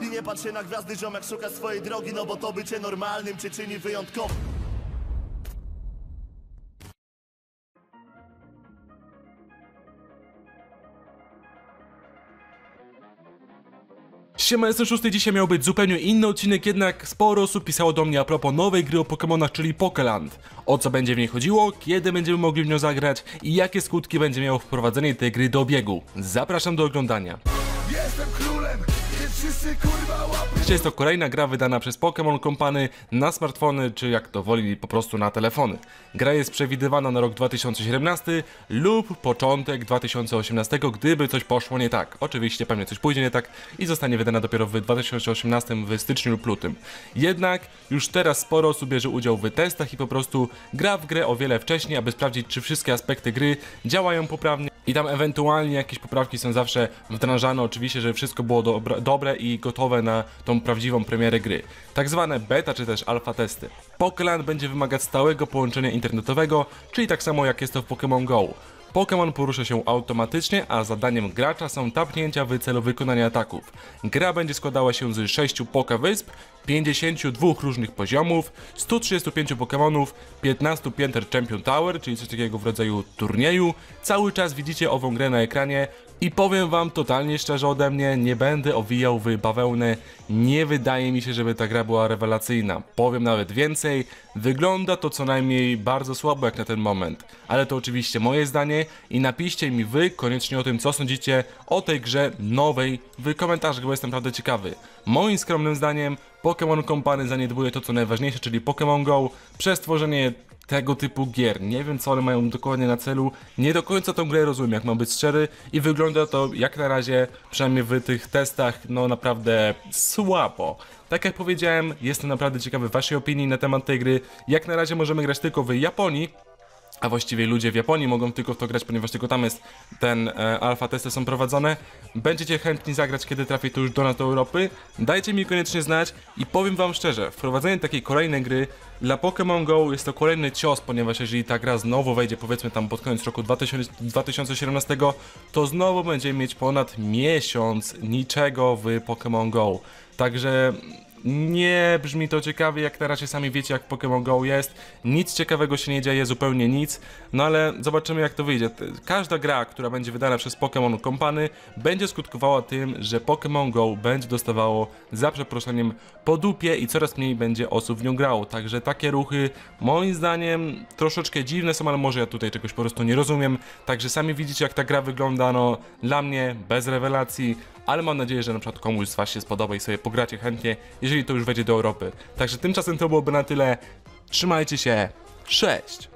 I nie patrz na gwiazdy, ziomek szuka swojej drogi No bo to bycie normalnym cię czyni wyjątkowym Siema, jestem szósty, dzisiaj miał być zupełnie inny odcinek, jednak sporo osób pisało do mnie a propos nowej gry o Pokémonach, czyli Pokeland. O co będzie w niej chodziło, kiedy będziemy mogli w nią zagrać i jakie skutki będzie miało wprowadzenie tej gry do obiegu. Zapraszam do oglądania. Jestem królem, więc wszyscy kurwa łapy jest to kolejna gra wydana przez Pokémon Company na smartfony, czy jak to woli, po prostu na telefony. Gra jest przewidywana na rok 2017 lub początek 2018, gdyby coś poszło nie tak. Oczywiście pewnie coś pójdzie nie tak i zostanie wydana dopiero w 2018 w styczniu lub lutym. Jednak już teraz sporo osób bierze udział w testach i po prostu gra w grę o wiele wcześniej, aby sprawdzić, czy wszystkie aspekty gry działają poprawnie i tam ewentualnie jakieś poprawki są zawsze wdrażane, oczywiście, żeby wszystko było dobra, dobre i gotowe na tą prawdziwą premierę gry. Tak zwane beta czy też alfa testy. Pokéland będzie wymagać stałego połączenia internetowego, czyli tak samo jak jest to w Pokémon Go. Pokémon porusza się automatycznie, a zadaniem gracza są tapnięcia w celu wykonania ataków. Gra będzie składała się z 6 Poké Wysp, 52 różnych poziomów, 135 Pokémonów, 15 pięter Champion Tower, czyli coś takiego w rodzaju turnieju. Cały czas widzicie ową grę na ekranie i powiem wam totalnie szczerze ode mnie, nie będę owijał w bawełnę, nie wydaje mi się, żeby ta gra była rewelacyjna. Powiem nawet więcej, wygląda to co najmniej bardzo słabo jak na ten moment. Ale to oczywiście moje zdanie i napiszcie mi wy koniecznie o tym, co sądzicie o tej grze nowej w komentarzach, bo jestem naprawdę ciekawy. Moim skromnym zdaniem Pokémon Company zaniedbuje to co najważniejsze, czyli Pokémon Go przez tworzenie tego typu gier. Nie wiem, co one mają dokładnie na celu. Nie do końca tą grę rozumiem, jak mam być szczery. I wygląda to jak na razie, przynajmniej w tych testach, no naprawdę słabo. Tak jak powiedziałem, jestem naprawdę ciekawy waszej opinii na temat tej gry. Jak na razie możemy grać tylko w Japonii, a właściwie ludzie w Japonii mogą tylko w to grać, ponieważ tylko tam jest ten e, alfa testy są prowadzone. Będziecie chętni zagrać, kiedy trafi to już do nas do Europy? Dajcie mi koniecznie znać i powiem wam szczerze, wprowadzenie takiej kolejnej gry dla Pokémon Go jest to kolejny cios, ponieważ jeżeli ta gra znowu wejdzie powiedzmy tam pod koniec roku 2000, 2017, to znowu będziemy mieć ponad miesiąc niczego w Pokémon Go. Także nie brzmi to ciekawie, jak na razie sami wiecie jak Pokémon Go jest. Nic ciekawego się nie dzieje, zupełnie nic. No ale zobaczymy jak to wyjdzie. Każda gra, która będzie wydana przez Pokémon Company będzie skutkowała tym, że Pokémon Go będzie dostawało za przeproszeniem po dupie i coraz mniej będzie osób w nią grało. Także takie ruchy moim zdaniem troszeczkę dziwne są, ale może ja tutaj czegoś po prostu nie rozumiem. Także sami widzicie jak ta gra wygląda, no dla mnie bez rewelacji, ale mam nadzieję, że na przykład komuś z Was się spodoba i sobie pogracie chętnie, jeżeli to już wejdzie do Europy. Także tymczasem to byłoby na tyle. Trzymajcie się. Cześć!